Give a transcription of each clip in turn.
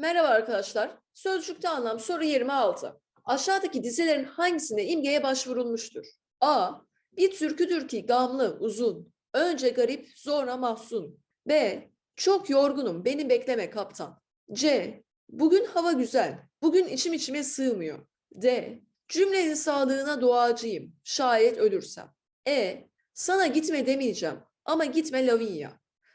Merhaba arkadaşlar. Sözcükte anlam soru 26. Aşağıdaki dizilerin hangisinde imgeye başvurulmuştur? A. Bir türküdür ki gamlı, uzun. Önce garip, sonra mahzun. B. Çok yorgunum, beni bekleme kaptan. C. Bugün hava güzel, bugün içim içime sığmıyor. D. Cümlenin sağlığına duacıyım, şayet ölürsem. E. Sana gitme demeyeceğim ama gitme Lavinia.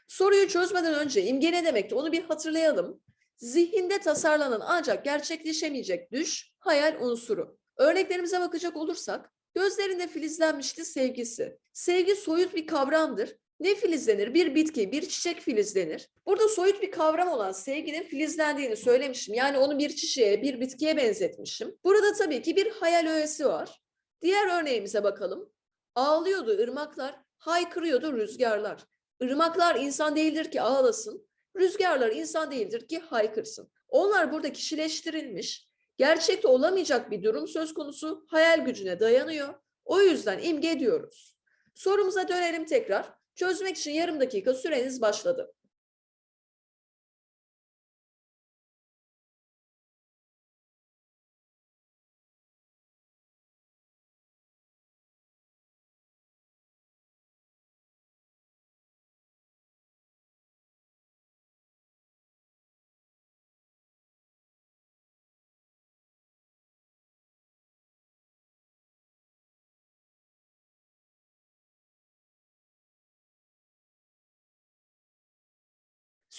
Soruyu çözmeden önce imge ne demekti onu bir hatırlayalım. Zihinde tasarlanan ancak gerçekleşemeyecek düş, hayal unsuru. Örneklerimize bakacak olursak, gözlerinde filizlenmişti sevgisi. Sevgi soyut bir kavramdır. Ne filizlenir? Bir bitki, bir çiçek filizlenir. Burada soyut bir kavram olan sevginin filizlendiğini söylemişim. Yani onu bir çiçeğe, bir bitkiye benzetmişim. Burada tabii ki bir hayal öğesi var. Diğer örneğimize bakalım. Ağlıyordu ırmaklar, haykırıyordu rüzgarlar. Irmaklar insan değildir ki ağlasın. Rüzgarlar insan değildir ki haykırsın. Onlar burada kişileştirilmiş, gerçekte olamayacak bir durum söz konusu hayal gücüne dayanıyor. O yüzden imge diyoruz. Sorumuza dönelim tekrar. Çözmek için yarım dakika süreniz başladı.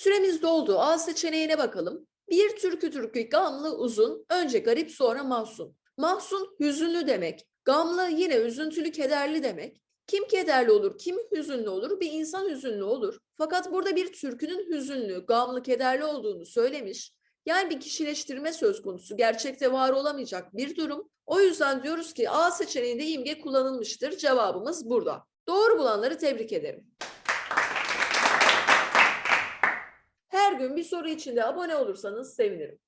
Süremiz doldu. A seçeneğine bakalım. Bir türkü türkü gamlı uzun, önce garip sonra mahzun. Mahzun hüzünlü demek. Gamlı yine üzüntülü kederli demek. Kim kederli olur, kim hüzünlü olur? Bir insan hüzünlü olur. Fakat burada bir türkünün hüzünlü, gamlı, kederli olduğunu söylemiş. Yani bir kişileştirme söz konusu. Gerçekte var olamayacak bir durum. O yüzden diyoruz ki A seçeneğinde imge kullanılmıştır. Cevabımız burada. Doğru bulanları tebrik ederim. Gün bir soru için de abone olursanız sevinirim.